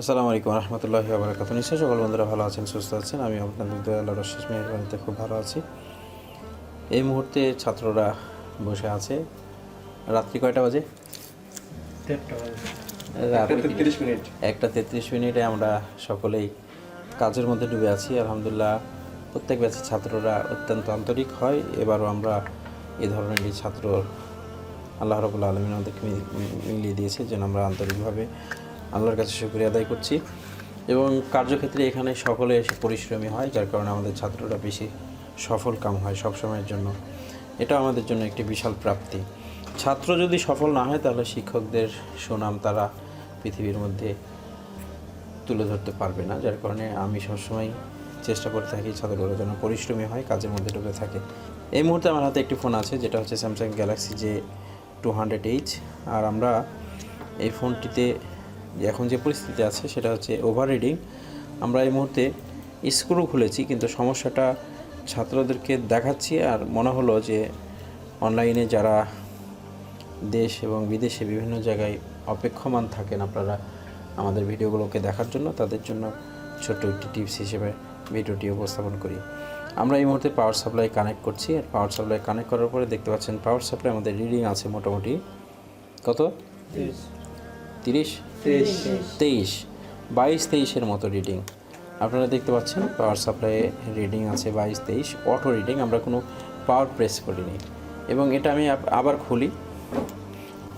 আসসালামু আলাইকুম রহমতুল্লাহ আবরাকাত নিশ্চয়ই সকল বন্ধুরা ভালো আছেন সুস্থ আছেন। আমি আপনাদের দয়া আল্লাহর শেষ মেহরবানিতে খুব ভালো আছি। এই মুহূর্তে ছাত্ররা বসে আছে। রাত্রি কয়টা বাজে? রাত্রি মিনিট। একটা তেত্রিশ মিনিটে আমরা সকলেই কাজের মধ্যে ডুবে আছি। আলহামদুলিল্লাহ প্রত্যেক ব্যাচের ছাত্ররা অত্যন্ত আন্তরিক হয়। এবারও আমরা এ ধরনের ছাত্র আল্লাহ রবুল্লা আলমিন আমাদেরকে মিলিয়ে দিয়েছে যেন আমরা আন্তরিকভাবে আল্লাহর কাছে শুক্রিয়া আদায় করছি। এবং কার্যক্ষেত্রে এখানে সকলে এসে পরিশ্রমী হয়, যার কারণে আমাদের ছাত্ররা বেশি সফল কাম হয় সব সময়ের জন্য। এটা আমাদের জন্য একটি বিশাল প্রাপ্তি। ছাত্র যদি সফল না হয়, তাহলে শিক্ষকদের সুনাম তারা পৃথিবীর মধ্যে তুলে ধরতে পারবে না। যার কারণে আমি সবসময় চেষ্টা করে থাকি ছাত্রগুলো যেন পরিশ্রমী হয়, কাজের মধ্যে ডুবে থাকে। এই মুহূর্তে আমার হাতে একটি ফোন আছে, যেটা হচ্ছে Samsung Galaxy J two hundred H আর আমরা এই ফোনটিতে এখন যে পরিস্থিতি আছে সেটা হচ্ছে ওভার রিডিং আমরা এই মুহূর্তে স্ক্রু খুলেছি কিন্তু সমস্যাটা ছাত্রদেরকে দেখাচ্ছি আর মনে হলো যে অনলাইনে যারা দেশ এবং বিদেশে বিভিন্ন জায়গায় অপেক্ষমান থাকেন আপনারা আমাদের ভিডিওগুলোকে দেখার জন্য তাদের জন্য ছোট্ট একটি টিপস হিসেবে ভিডিওটি উপস্থাপন করি। আমরা এই মুহূর্তে পাওয়ার সাপ্লাই কানেক্ট করছি আর পাওয়ার সাপ্লাই কানেক্ট করার পরে দেখতে পাচ্ছেন পাওয়ার সাপ্লাই আমাদের রিডিং আছে মোটামুটি। কত? তিরিশ? তেইশ। বাইশ তেইশের মতো রিডিং আপনারা দেখতে পাচ্ছেন পাওয়ার সাপ্লাই রিডিং আছে বাইশ তেইশ। অটো রিডিং আমরা কোনো পাওয়ার প্রেস করিনি। এবং এটা আমি আবার খুলি।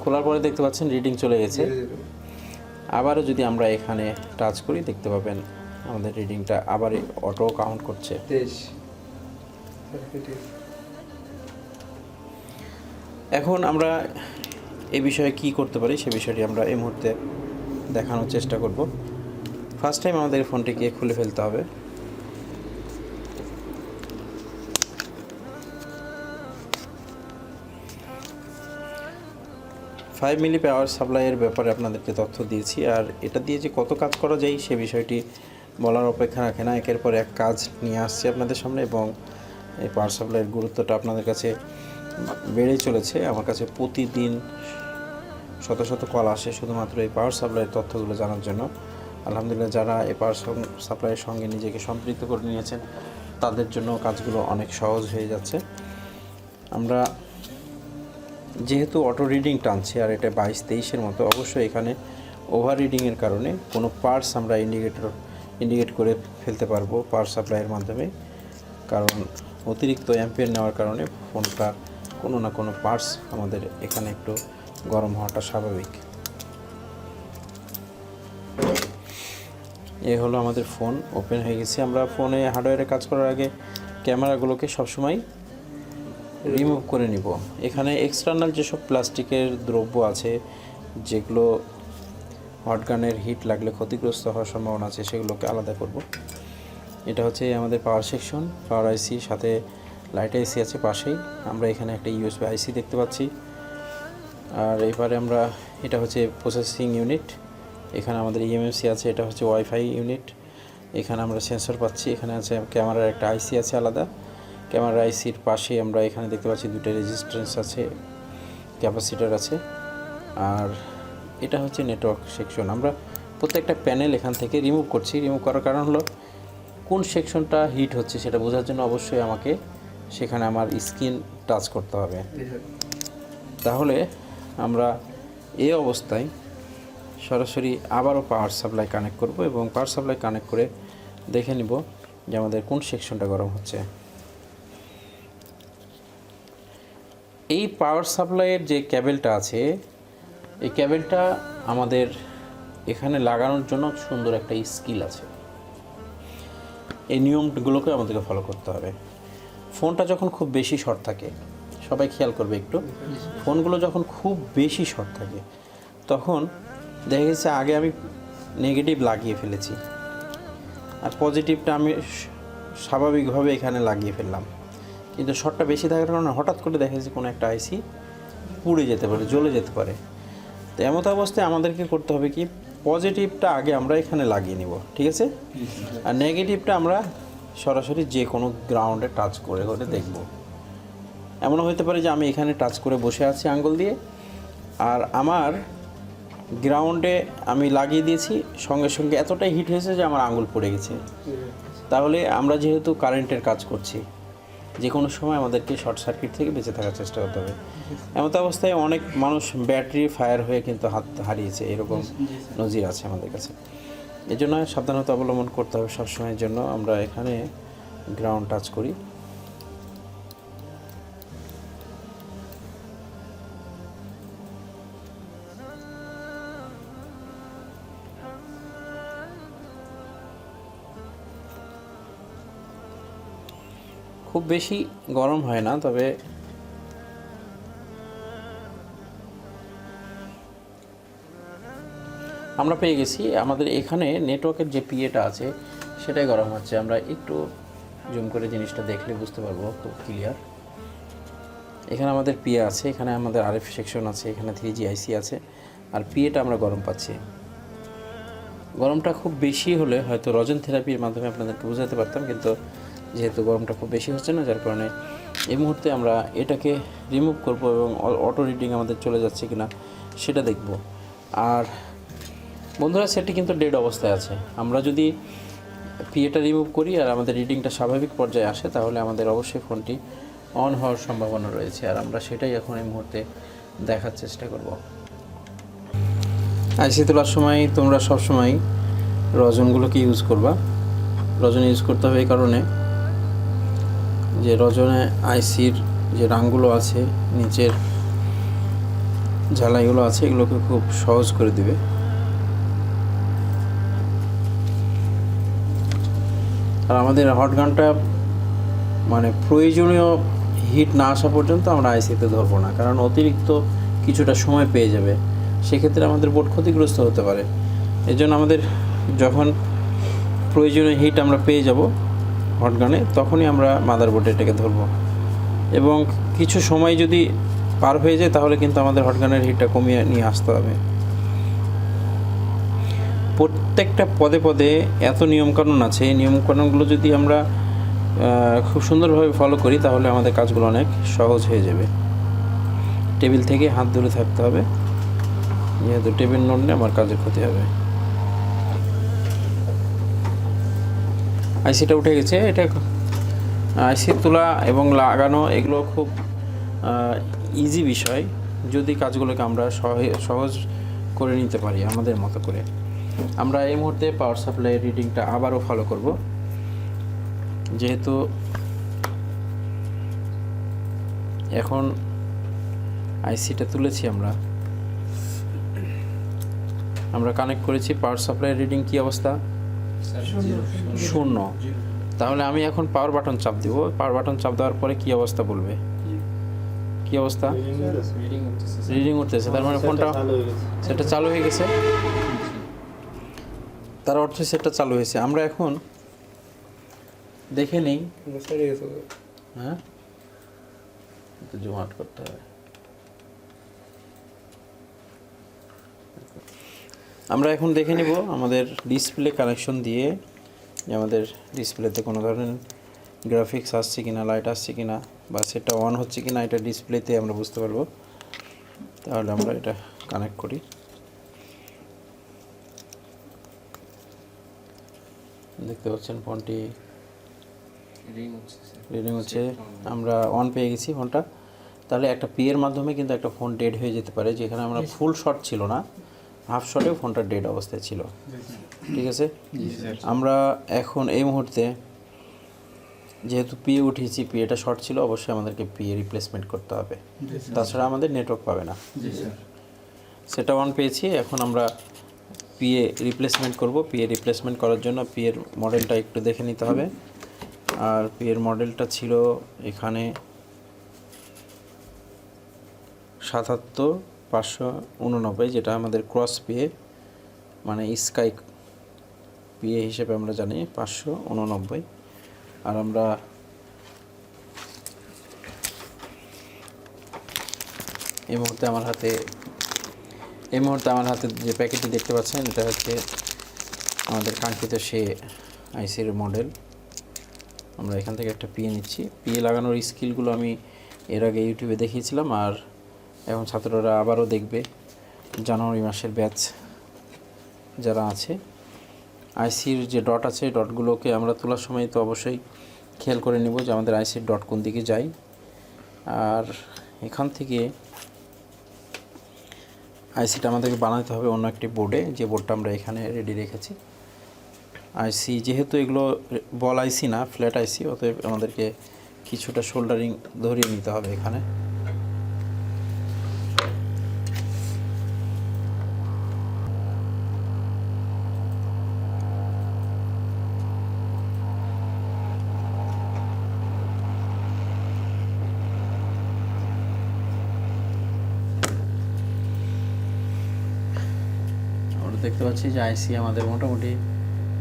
খোলার পরে দেখতে পাচ্ছেন রিডিং চলে গেছে। আবারও যদি আমরা এখানে টাচ করি দেখতে পাবেন আমাদের রিডিংটা আবার অটো কাউন্ট করছে। এখন আমরা এ বিষয়ে কি করতে পারি সে বিষয়টি আমরা এই মুহূর্তে দেখানোর চেষ্টা করব। ফার্স্ট টাইম আমাদের ফোনটিকে খুলে ফেলতে হবে। ফাইভ মিলি পাওয়ার সাপ্লাইয়ের ব্যাপারে আপনাদেরকে তথ্য দিয়েছি, আর এটা দিয়ে যে কত কাজ করা যায় সে বিষয়টি বলার অপেক্ষা রাখে না। একের পর এক কাজ নিয়ে আসছি আপনাদের সামনে এবং এই পাওয়ার সাপ্লাইয়ের গুরুত্বটা আপনাদের কাছে বেড়েই চলেছে। আমার কাছে প্রতিদিন শত শত কল আসে শুধুমাত্র এই পাওয়ার সাপ্লাইয়ের তথ্যগুলো জানার জন্য। আলহামদুলিল্লাহ যারা এই পাওয়ার সাপ্লাইয়ের সঙ্গে নিজেকে সম্পৃক্ত করে নিয়েছেন, তাদের জন্য কাজগুলো অনেক সহজ হয়ে যাচ্ছে। আমরা যেহেতু অটো রিডিং টানছে, আর এটা বাইশ তেইশের মতো, অবশ্যই এখানে ওভার রিডিংয়ের কারণে কোনো পার্টস আমরা ইন্ডিকেটর ইন্ডিকেট করে ফেলতে পারব পাওয়ার সাপ্লাইয়ের মাধ্যমে। কারণ অতিরিক্ত অ্যাম্পিয়ার নেওয়ার কারণে ফোনটা কোনো না কোনো পার্টস আমাদের এখানে একটু গরম হওয়াটা স্বাভাবিক। এ হলো আমাদের ফোন, ওপেন হয়ে গেছে। আমরা ফোনে হার্ডওয়্যারে কাজ করার আগে ক্যামেরাগুলোকে সবসময় রিমুভ করে নিব। এখানে এক্সটার্নাল যেসব প্লাস্টিকের দ্রব্য আছে, যেগুলো হটগানের হিট লাগলে ক্ষতিগ্রস্ত হওয়ার সম্ভাবনা আছে, সেগুলোকে আলাদা করব। এটা হচ্ছে আমাদের পাওয়ার সেকশন, পাওয়ার আইসি, সাথে লাইট আইসি আছে পাশেই। আমরা এখানে একটা ইউএসবি আইসি দেখতে পাচ্ছি। আর এবারে আমরা এটা হচ্ছে প্রসেসিং ইউনিট এখানে আমাদের ইএমএসি আছে এটা হচ্ছে ওয়াইফাই ইউনিট এখানে আমরা সেন্সর পাচ্ছি এখানে আছে ক্যামেরার একটা আইসি আছে আলাদা। ক্যামেরা আইসির পাশে আমরা এখানে দেখতে পাচ্ছি দুটো রেজিস্ট্যান্স আছে ক্যাপাসিটার আছে। আর এটা হচ্ছে নেটওয়ার্ক সেকশন আমরা প্রত্যেকটা প্যানেল এখান থেকে রিমুভ করছি। রিমুভ করার কারণ হলো কোন সেকশনটা হিট হচ্ছে সেটা বোঝার জন্য অবশ্যই আমাকে সেখানে আমার স্ক্রিন টাচ করতে হবে। তাহলে আমরা এই অবস্থায় সরাসরি আবারও পাওয়ার সাপ্লাই কানেক্ট করব এবং পাওয়ার সাপ্লাই কানেক্ট করে দেখে নিব যে আমাদের কোন সেকশনটা গরম হচ্ছে। এই পাওয়ার সাপ্লাইয়ের যে ক্যাবেলটা আছে, এই ক্যাবেলটা আমাদের এখানে লাগানোর জন্য সুন্দর একটা স্কিল আছে। এই নিয়মগুলোকে আমাদেরকে ফলো করতে হবে। ফোনটা যখন খুব বেশি শর্ট থাকে সবাই খেয়াল করবে একটু। ফোনগুলো যখন খুব বেশি শর্ট থাকে, তখন দেখা গেছে আগে আমি নেগেটিভ লাগিয়ে ফেলেছি। আর পজিটিভটা আমি স্বাভাবিকভাবে এখানে লাগিয়ে ফেললাম। কিন্তু শর্টটা বেশি থাকার কারণে হঠাৎ করে দেখা যাচ্ছে কোনো একটা আইসি পুড়ে যেতে পারে, জ্বলে যেতে পারে। তো এমত অবস্থায় আমাদেরকে করতে হবে কি পজিটিভটা আগে আমরা এখানে লাগিয়ে নিব, ঠিক আছে? আর নেগেটিভটা আমরা সরাসরি যে কোনো গ্রাউন্ডে টাচ করে করে দেখব। এমনও হতে পারে যে আমি এখানে টাচ করে বসে আছি আঙ্গুল দিয়ে। আর আমার গ্রাউন্ডে আমি লাগিয়ে দিয়েছি সঙ্গে সঙ্গে এতটাই হিট হয়েছে যে আমার আঙুল পড়ে গেছে। তাহলে আমরা যেহেতু কারেন্টের কাজ করছি যে কোনো সময় আমাদেরকে শর্ট সার্কিট থেকে বেঁচে থাকার চেষ্টা করতে হবে। এমত অবস্থায় অনেক মানুষ ব্যাটারি ফায়ার হয়ে কিন্তু হাত হারিয়েছে এরকম নজির আছে আমাদের কাছে। এই জন্য সাবধানতা অবলম্বন করতে হবে সবসময়ের জন্য। আমরা এখানে গ্রাউন্ড টাচ করি। খুব বেশি গরম হয় না, তবে আমরা পেয়ে গেছি। আমাদের এখানে নেটওয়ার্কের যে পিএটা আছে, সেটাই গরম হচ্ছে। আমরা একটু জুম করে জিনিসটা দেখলে বুঝতে পারব খুব ক্লিয়ার এখানে আমাদের পিএ আছে, এখানে আমাদের আরএফ সেকশন আছে, এখানে থ্রি জি আইসি আছে, আর পিএটা আমরা গরম পাচ্ছি। গরমটা খুব বেশি হলে হয়তো রজন থেরাপির মাধ্যমে আপনাদেরকে বোঝাতে পারতাম, কিন্তু যেহেতু গরমটা খুব বেশি হচ্ছে না, যার কারণে এই মুহূর্তে আমরা এটাকে রিমুভ করব এবং অটো রিডিং আমাদের চলে যাচ্ছে কিনা সেটা দেখব। আর বন্ধুরা, সেটি কিন্তু ডেড অবস্থায় আছে। আমরা যদি পিএটা রিমুভ করি আর আমাদের রিডিংটা স্বাভাবিক পর্যায়ে আসে, তাহলে আমাদের অবশ্যই ফোনটি অন হওয়ার সম্ভাবনা রয়েছে। আর আমরা সেটাই এখন এই মুহূর্তে দেখার চেষ্টা করব। আইসি তোলার সময় তোমরা সবসময় রজনগুলোকে ইউজ করবা। রজন ইউজ করতে হবে এই কারণে। যে রজনে আইসির যে রাংগুলো আছে, নিচের ঝালাইগুলো আছে, এগুলোকে খুব সহজ করে দিবে। আর আমাদের হট গানটা মানে প্রয়োজনীয় হিট না আসা পর্যন্ত আমরা আইসিতে ধরবো না, কারণ অতিরিক্ত কিছুটা সময় পেয়ে যাবে। সেক্ষেত্রে আমাদের বোট ক্ষতিগ্রস্ত হতে পারে। এই জন্য আমাদের যখন প্রয়োজনীয় হিট আমরা পেয়ে যাব হট গানে তখনই আমরা মাদার বোর্ডে এটাকে ধরবো। এবং কিছু সময় যদি পার হয়ে যায়, তাহলে কিন্তু আমাদের হটগানের হিটটা কমিয়ে নিয়ে আসতে হবে। প্রত্যেকটা পদে পদে এত নিয়মকানুন আছে। এই নিয়মকানুনগুলো যদি আমরা খুব সুন্দরভাবে ফলো করি, তাহলে আমাদের কাজগুলো অনেক সহজ হয়ে যাবে। টেবিল থেকে হাত দূরে থাকতে হবে। যেহেতু টেবিল নড়লে আমার কাজের ক্ষতি হবে। আইসিটা উঠে গেছে, এটা আইসি তোলা এবং লাগানো এগুলো খুব ইজি বিষয়, যদি কাজগুলোকে আমরা সহে- সহজ করে নিতে পারি আমাদের মতো করে। আমরা এই মুহূর্তে পাওয়ার সাপ্লাই রিডিংটা আবারও ফলো করব। যেহেতু এখন আইসিটা তুলেছি আমরা। আমরা কানেক্ট করেছি পাওয়ার সাপ্লাই রিডিং কি অবস্থা? শূন্য। তাহলে আমি এখন পাওয়ার বাটন চাপ দিব। পাওয়ার বাটন চাপ দেওয়ার পরে কি অবস্থা বলবে? কি অবস্থা? রিডিং উঠতেছে তার মানে ফোনটা সেটা চালু হয়ে গেছে। তার অর্থ সেটা চালু হয়েছে। আমরা এখন দেখে নেই। হ্যাঁ একটু জুম করতে হবে। আমরা এখন দেখে নিব আমাদের ডিসপ্লে কানেকশন দিয়ে যে আমাদের ডিসপ্লেতে কোনো ধরনের গ্রাফিক্স আসছে কিনা লাইট আসছে কিনা বা সেটা অন হচ্ছে কিনা এটা ডিসপ্লেতে আমরা বুঝতে পারব। তাহলে আমরা এটা কানেক্ট করি। দেখতে পাচ্ছেন ফোনটি রিডিং হচ্ছে আমরা অন পেয়ে গেছি ফোনটা। তাহলে একটা পি এর মাধ্যমে কিন্তু একটা ফোন ডেড হয়ে যেতে পারে যেখানে আমরা ফুল শট ছিল না। হাফ শটেও ফোনটা ডেড অবস্থায় ছিল। ঠিক আছে? আমরা এখন এই মুহূর্তে যেহেতু পিএ উঠিয়েছি পিএটা শর্ট ছিল অবশ্যই আমাদেরকে পিএ রিপ্লেসমেন্ট করতে হবে। তাছাড়া আমাদের নেটওয়ার্ক পাবে না। সেটা অন পেয়েছি এখন আমরা পিএ রিপ্লেসমেন্ট করব। পিএ রিপ্লেসমেন্ট করার জন্য পিএর মডেলটা একটু দেখে নিতে হবে। আর পিএর মডেলটা ছিল এখানে সাতাত্তর পাঁচশো উননব্বই, যেটা আমাদের ক্রস পিএ মানে স্কাই পিএ হিসেবে আমরা জানি, পাঁচশো উননব্বই। আর আমরা এই মুহূর্তে আমার হাতে, এই মুহূর্তে আমার হাতে যে প্যাকেটটি দেখতে পাচ্ছেন, এটা হচ্ছে আমাদের কাঙ্ক্ষিত সে আইসির মডেল। আমরা এখান থেকে একটা পিএ নিচ্ছি। পিএ লাগানোর স্কিলগুলো আমি এর আগে ইউটিউবে দেখিয়েছিলাম, আর এখন ছাত্ররা আবারও দেখবে জানুয়ারি মাসের ব্যাচ যারা আছে। আইসির যে ডট আছে ডটগুলোকে আমরা তোলার সময় তো অবশ্যই খেয়াল করে নেব যে আমাদের আইসির ডট কোন দিকে যায়। আর এখান থেকে আইসিটা আমাদেরকে বানাতে হবে অন্য একটি বোর্ডে যে বোর্ডটা আমরা এখানে রেডি রেখেছি। আইসি যেহেতু এগুলো বল আইসি না ফ্ল্যাট আইসি অতএব আমাদেরকে কিছুটা শোল্ডারিং ধরিয়ে নিতে হবে এখানে। দেখতে পাচ্ছি যে আইসি আমাদের মোটামুটি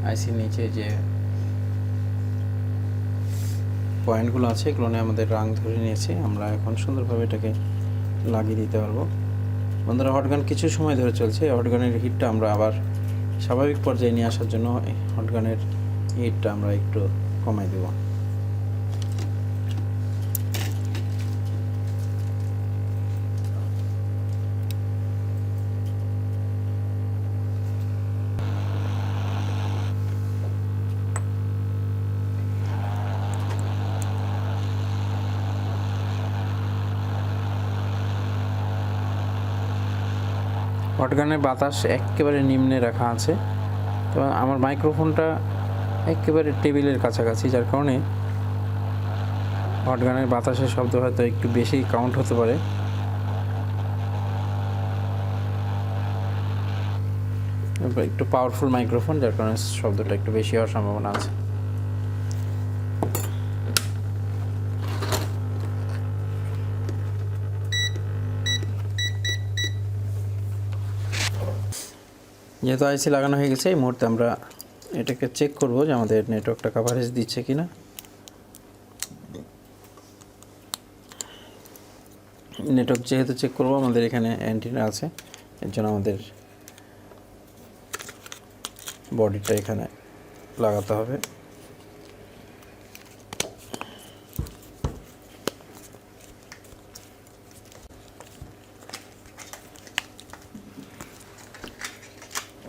আইসির নিচে যে পয়েন্টগুলো আছে, এগুলো আমাদের রাং ধরে নিয়েছে। আমরা এখন সুন্দরভাবে এটাকে লাগিয়ে দিতে পারব। বন্ধুরা হটগান কিছু সময় ধরে চলছে। হটগানের হিটটা আমরা আবার স্বাভাবিক পর্যায়ে নিয়ে আসার জন্য হটগানের হিটটা আমরা একটু কমাই দেবো। হটগানের বাতাস একেবারে নিম্নে রাখা আছে তো আমার মাইক্রোফোনটা একেবারে টেবিলের কাছাকাছি, যার কারণে হটগানের বাতাসের শব্দ হয়তো একটু বেশি কাউন্ট হতে পারে। একটু পাওয়ারফুল মাইক্রোফোন যার কারণে শব্দটা একটু বেশি হওয়ার সম্ভাবনা আছে। যেহেতু আইসি লাগানো হয়ে গেছে, এই মুহূর্তে আমরা এটাকে চেক করব যে আমাদের নেটওয়ার্কটা কাভারেজ দিচ্ছে কিনা। নেটওয়ার্ক যেহেতু চেক করব, আমাদের এখানে অ্যান্টিনা আছে, এর জন্য আমাদের বডিটা এখানে লাগাতে হবে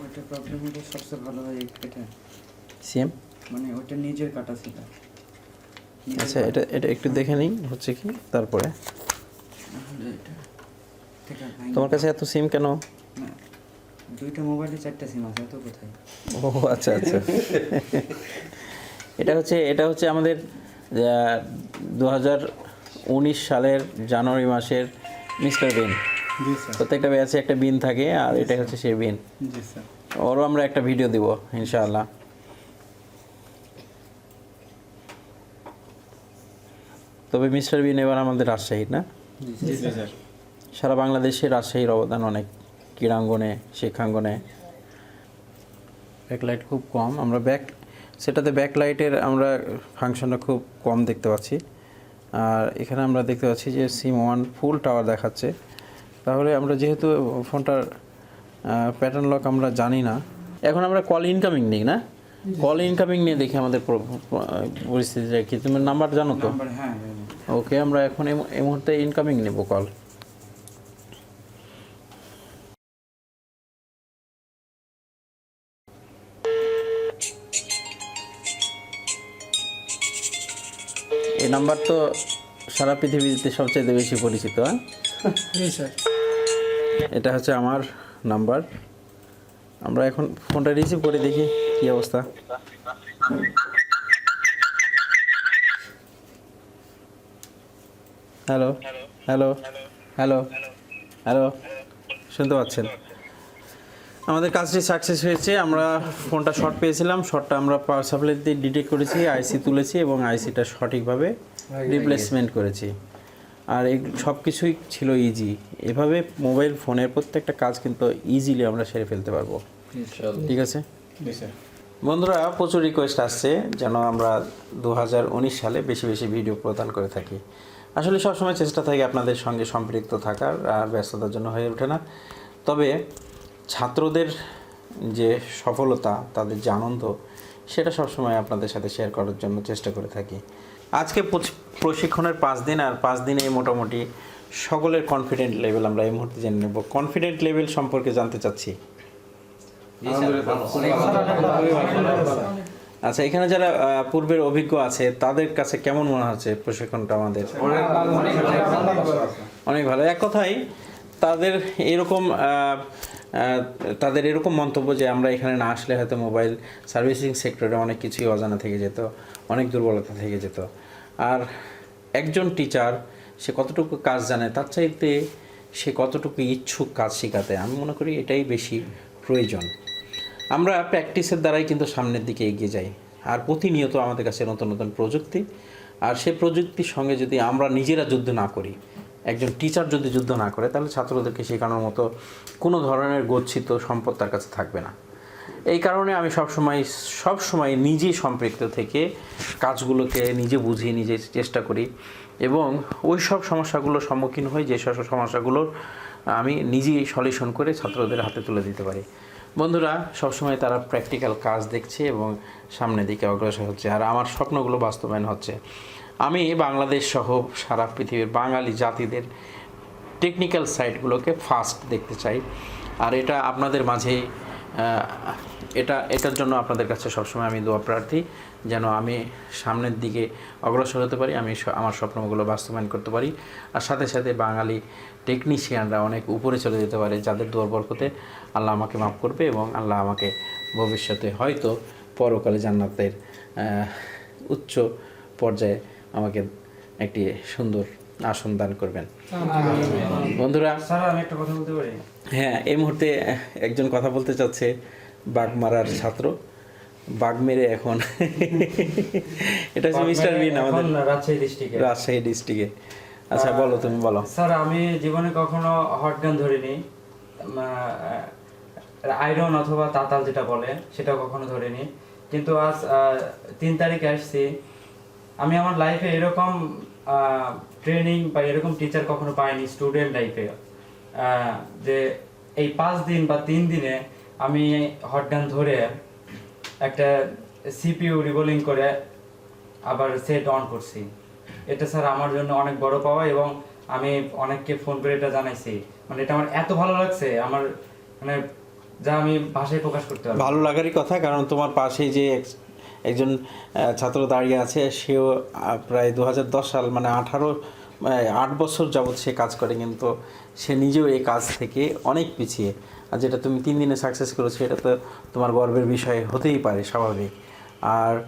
ওইটা প্রবলেম হলে সবচেয়ে ভালো হয় এটা সিএম মানে ওটা নিজের কাটা ছিল। আচ্ছা এটা এটা একটু দেখে নিই হচ্ছে কি? তারপরে। তোমার কাছে এত সিম কেন? দুইটা মোবাইলে চারটা সিম আছে এত কোথায়? ও আচ্ছা আচ্ছা। এটা হচ্ছে এটা হচ্ছে আমাদের দু হাজার উনিশ সালের জানুয়ারি মাসের মিস্টার বিন। জি স্যার। প্রত্যেকটা ব্যাচে একটা বিন থাকে আর এটা হচ্ছে সেই বিন। জি স্যার। ওরও আমরা একটা ভিডিও দিব ইনশাআল্লাহ। তবে মিস্টার বিন এবার আমাদের রাজশাহীর না? সারা বাংলাদেশে রাজশাহীর অবদান অনেক। ক্রীড়াঙ্গনে শিক্ষাঙ্গনে। ব্যাকলাইট খুব কম। আমরা ব্যাক সেটাতে ব্যাকলাইটের আমরা ফাংশনটা খুব কম দেখতে পাচ্ছি। আর এখানে আমরা দেখতে পাচ্ছি যে সিম ওয়ান ফুল টাওয়ার দেখাচ্ছে। তাহলে আমরা যেহেতু ফোনটার প্যাটার্ন লক আমরা জানি না। এখন আমরা কল ইনকামিং নিই না? কল ইনকামিং নিয়ে দেখি আমাদের প্র- প্র- পরিস্থিতিটা কি। তুমি নাম্বার জানো তো? হ্যাঁ জানি। ওকে আমরা এখন এই মুহূর্তে ইনকামিং নেব কল এই নাম্বার তো সারা পৃথিবীতে সবচেয়ে বেশি পরিচিত হ্যাঁ? এটা হচ্ছে আমার নাম্বার আমরা এখন ফোনটা রিসিভ করে দেখি কি অবস্থা। হ্যালো হ্যালো হ্যালো হ্যালো শুনতে পাচ্ছেন? আমাদের কাজটি সাকসেস হয়েছে আমরা ফোনটা শর্ট পেয়েছিলাম শর্টটা আমরা পাওয়ার সাপ্লাই দিয়ে ডিটেক্ট করেছি আইসি তুলেছি এবং আইসিটা সঠিকভাবে রিপ্লেসমেন্ট করেছি। আর এই সব কিছুই ছিল ইজি এভাবে মোবাইল ফোনের প্রত্যেকটা কাজ কিন্তু ইজিলি আমরা সেরে ফেলতে পারব। ঠিক আছে? বন্ধুরা প্রচুর রিকোয়েস্ট আসছে যেন আমরা দু হাজার উনিশ সালে বেশি বেশি ভিডিও প্রদান করে থাকি। আসলে সবসময় চেষ্টা থাকে আপনাদের সঙ্গে সম্পৃক্ত থাকার, আর ব্যস্ততার জন্য হয়ে ওঠে না। তবে ছাত্রদের যে সফলতা, তাদের যে আনন্দ, সেটা সবসময় আপনাদের সাথে শেয়ার করার জন্য চেষ্টা করে থাকি। আজকে প্রশিক্ষণের পাঁচ দিন, আর পাঁচ দিনেই মোটামুটি সকলের কনফিডেন্ট লেভেল আমরা এই মুহূর্তে জেনে নেব। কনফিডেন্ট লেভেল সম্পর্কে জানতে চাচ্ছি। আচ্ছা এখানে যারা পূর্বের অভিজ্ঞ আছে, তাদের কাছে কেমন মনে হচ্ছে প্রশিক্ষণটা আমাদের? অনেক ভালো। এক কথাই তাদের এরকম তাদের এরকম মন্তব্য যে আমরা এখানে না আসলে হয়তো মোবাইল সার্ভিসিং সেক্টরে অনেক কিছুই অজানা থেকে যেত, অনেক দুর্বলতা থেকে যেত। আর একজন টিচার, সে কতটুকু কাজ জানে, তার চাইতে সে কতটুকু ইচ্ছুক কাজ শেখাতে, আমি মনে করি এটাই বেশি প্রয়োজন। আমরা প্র্যাকটিসের দ্বারাই কিন্তু সামনের দিকে এগিয়ে যাই। আর প্রতিনিয়ত আমাদের কাছে নতুন নতুন প্রযুক্তি। আর সে প্রযুক্তির সঙ্গে যদি আমরা নিজেরা যুদ্ধ না করি, একজন টিচার যদি যুদ্ধ না করে, তাহলে ছাত্রদেরকে শেখানোর মতো কোনো ধরনের গচ্ছিত সম্পদ তার কাছে থাকবে না। এই কারণে আমি সবসময় সবসময় নিজে সম্পৃক্ত থেকে কাজগুলোকে নিজে বুঝি, নিজে চেষ্টা করি। এবং ওই সব সমস্যাগুলোর সম্মুখীন হই যে সব সমস্যাগুলোর আমি নিজেই সলিউশন করে ছাত্রদের হাতে তুলে দিতে পারি। বন্ধুরা, সবসময় তারা প্র্যাকটিক্যাল কাজ দেখছে এবং সামনের দিকে অগ্রসর হচ্ছে। আর আমার স্বপ্নগুলো বাস্তবায়ন হচ্ছে। আমি বাংলাদেশ সহ সারা পৃথিবীর বাঙালি জাতিদের টেকনিক্যাল সাইটগুলোকে ফাস্ট দেখতে চাই। আর এটা আপনাদের মাঝে এটা, এটার জন্য আপনাদের কাছে সবসময় আমি দোয়া প্রার্থী, যেন আমি সামনের দিকে অগ্রসর হতে পারি, আমি আমার স্বপ্নগুলো বাস্তবায়ন করতে পারি। আর সাথে সাথে বাঙালি টেকনিশিয়ানরা অনেক উপরে চলে যেতে পারে যাদের দোয়ার বরকতে। আল্লাহ আমাকে মাফ করবে এবং আল্লাহ আমাকে ভবিষ্যতে হয়তো পরকালে জান্নাতের উচ্চ পর্যায়ে আমাকে একটি সুন্দর আসন দান করবেন। বন্ধুরা একটা কথা বলতে পারি? হ্যাঁ এই মুহূর্তে একজন কথা বলতে চাচ্ছে বাঘ মারার ছাত্র। বাঘ মেরে এখন এটা হচ্ছে মিস্টার বিন আমাদের। রাজশাহী ডিস্ট্রিক্টে রাজশাহী ডিস্ট্রিক্টে আচ্ছা বলো তুমি বলো। স্যার আমি জীবনে কখনো হট গান ধরিনি। আয়রন অথবা তাতাল যেটা বলে সেটা কখনো ধরিনি। কিন্তু আজ তিন তারিখে আসছি। আমি আমার লাইফে এরকম ট্রেনিং বা এরকম টিচার কখনো পাইনি স্টুডেন্ট লাইফে যে এই পাঁচ দিন বা তিন দিনে আমি হট গান ধরে একটা সিপিইউ রিবোলিং করে আবার সেট অন করছি। এটা স্যার আমার জন্য অনেক বড় পাওয়া এবং আমি অনেককে ফোন করে এটা জানাইছি। মানে এটা আমার এত ভালো লাগছে, আমার মানে যা আমি ভাষায় প্রকাশ করতে পারব। ভালো লাগারই কথা কারণ তোমার পাশেই যে এক- একজন ছাত্র দাঁড়িয়ে আছে সেও প্রায় দু হাজার দশ সাল মানে আঠারো আট বছর যাবৎ সে কাজ করে কিন্তু সে নিজেও এই কাজ থেকে অনেক পিছিয়ে। আর যেটা তুমি তিন দিনে সাকসেস করেছ এটা তো তোমার গর্বের বিষয় হতেই পারে স্বাভাবিক। আর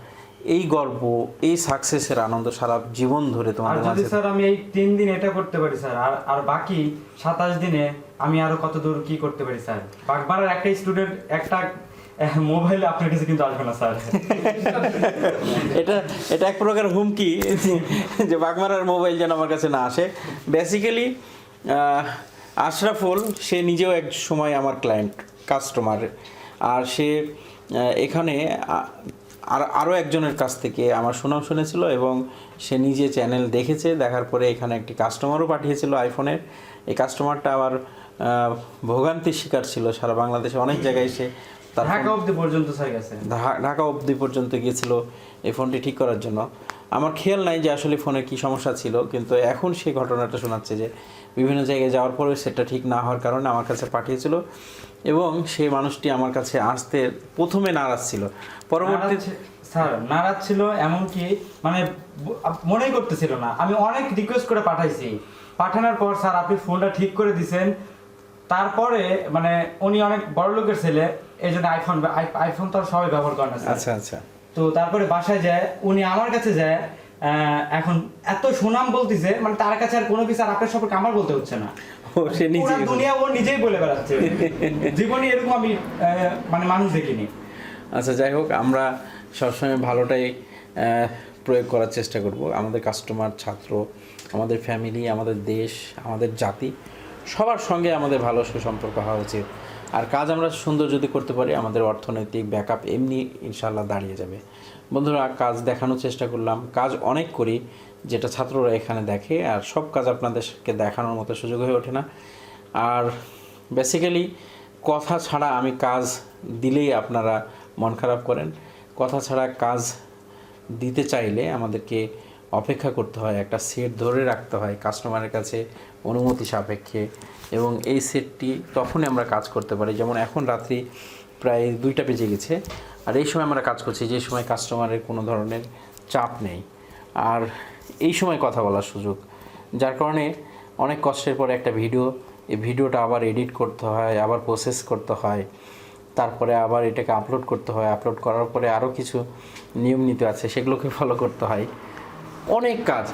এই গর্ব এই সাকসেসের আনন্দ সারা জীবন ধরে তোমার যদি স্যার আমি এই তিন দিন এটা করতে পারি স্যার আর আর বাকি সাতাশ দিনে আমি আরও কত দূর কি করতে পারি, স্যার? বাগবাড়ার একটা স্টুডেন্ট একটা মোবাইল আপনার কাছে কিন্তু আসবে না, স্যার। এটা এটা এক প্রকার হুমকি যে বাগমারার মোবাইল যেন আমার কাছে না আসে। বেসিক্যালি আশরাফুল, সে নিজেও এক সময় আমার ক্লায়েন্ট কাস্টমার আর সে এখানে আর আরও একজনের কাছ থেকে আমার সুনাম শুনেছিল এবং সে নিজে চ্যানেল দেখেছে। দেখার পরে এখানে একটি কাস্টমারও পাঠিয়েছিল আইফোনের এই কাস্টমারটা আবার ভোগান্তির শিকার ছিল সারা বাংলাদেশে অনেক জায়গায় সে ঢাকা অব্দি পর্যন্ত গেছে ঢাকা অবধি পর্যন্ত গিয়েছিল এই ফোনটি ঠিক করার জন্য। আমার খেয়াল নাই যে আসলে ফোনের কি সমস্যা ছিল কিন্তু এখন সেই ঘটনাটা শোনাচ্ছে যে বিভিন্ন জায়গায় যাওয়ার পরে সেটা ঠিক না হওয়ার কারণে আমার কাছে পাঠিয়েছিল এবং সেই মানুষটি আমার কাছে আসতে প্রথমে নারাজ ছিল। পরবর্তী স্যার নারাজ ছিল এমনকি মানে মনেই করতেছিল না। আমি অনেক রিকোয়েস্ট করে পাঠাইছি। পাঠানোর পর স্যার আপনি ফোনটা ঠিক করে দিছেন। তারপরে মানে উনি অনেক বড় লোকের ছেলে এই জন্য আইফোন আইফোন তো সবাই ব্যবহার করে না আচ্ছা আচ্ছা। তো তারপরে বাসায় যায় উনি আমার কাছে যায় এখন এত সুনাম বলতিছে মানে তার কাছে আর কোনো কিছু আর আপনার সম্পর্কে আমার বলতে হচ্ছে না। ও সে নিজেই দুনিয়া ও নিজেই বলে বেড়াচ্ছে। জীবনে এরকম আমি মানে মানুষ দেখিনি। আচ্ছা যাই হোক আমরা সবসময় ভালোটাই প্রয়োগ করার চেষ্টা করব। আমাদের কাস্টমার ছাত্র আমাদের ফ্যামিলি আমাদের দেশ আমাদের জাতি। সবার সঙ্গে আমাদের ভালো সুসম্পর্ক হওয়া উচিত। আর কাজ আমরা সুন্দর যদি করতে পারি, আমাদের অর্থনৈতিক ব্যাকআপ এমনি ইনশাল্লাহ দাঁড়িয়ে যাবে। বন্ধুরা, কাজ দেখানোর চেষ্টা করলাম। কাজ অনেক করি, যেটা ছাত্ররা এখানে দেখে, আর সব কাজ আপনাদেরকে দেখানোর মতো সুযোগ হয়ে ওঠে না। আর বেসিক্যালি কথা ছাড়া আমি কাজ দিলেই আপনারা মন খারাপ করেন। কথা ছাড়া কাজ দিতে চাইলে আমাদেরকে অপেক্ষা করতে হয়, একটা সেট ধরে রাখতে হয় কাস্টমারের কাছে অনুমতি সাপেক্ষে এবং এই সেটটি তখনই আমরা কাজ করতে পারি। যেমন এখন রাত্রি প্রায় দুইটা বেজে গেছে আর এই সময় আমরা কাজ করছি যে সময় কাস্টমারের কোনো ধরনের চাপ নেই। আর এই সময় কথা বলার সুযোগ, যার কারণে অনেক কষ্টের পরে একটা ভিডিও এই ভিডিওটা আবার এডিট করতে হয়, আবার প্রসেস করতে হয়, তারপরে আবার এটাকে আপলোড করতে হয় আপলোড করার পরে আরও কিছু নিয়ম নীতি আছে সেগুলোকে ফলো করতে হয়। অনেক কাজ।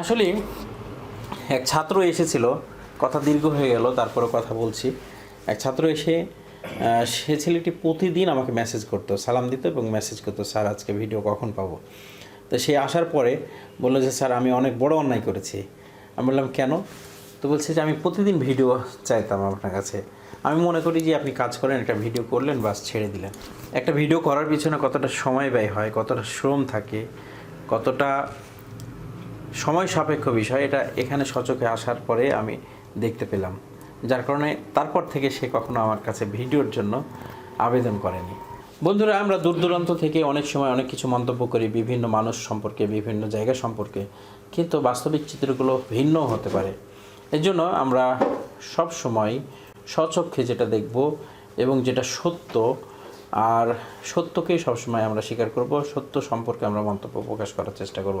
আসলে এক ছাত্র এসেছিল, কথা দীর্ঘ হয়ে গেল তারপরে কথা বলছি। এক ছাত্র এসে সে ছেলেটি প্রতিদিন আমাকে মেসেজ করতো, সালাম দিত এবং মেসেজ করতো, স্যার, আজকে ভিডিও কখন পাবো? তো সে আসার পরে বলল যে, স্যার, আমি অনেক বড় অন্যায় করেছি। আমি বললাম, কেন? তো বলছে যে, আমি প্রতিদিন ভিডিও চাইতাম আপনার কাছে। আমি মনে করি যে, আপনি কাজ করেন, একটা ভিডিও করলেন, বাস ছেড়ে দিলেন। একটা ভিডিও করার পিছনে কতটা সময় ব্যয় হয়, কতটা শ্রম থাকে, কতটা সময় সাপেক্ষ বিষয়, এটা এখানে সচকে আসার পরে আমি দেখতে পেলাম। যার কারণে তারপর থেকে সে কখনো আমার কাছে ভিডিওর জন্য আবেদন করেনি। বন্ধুরা, আমরা দূর দূরান্ত থেকে অনেক সময় অনেক কিছু মন্তব্য করি বিভিন্ন মানুষ সম্পর্কে, বিভিন্ন জায়গা সম্পর্কে, কিন্তু বাস্তবিক চিত্রগুলো ভিন্ন হতে পারে। এর জন্য আমরা সব সময় স্বচক্ষে যেটা দেখব এবং যেটা সত্য, আর সত্যকেই সবসময় আমরা স্বীকার করব, সত্য সম্পর্কে আমরা মন্তব্য প্রকাশ করার চেষ্টা করব।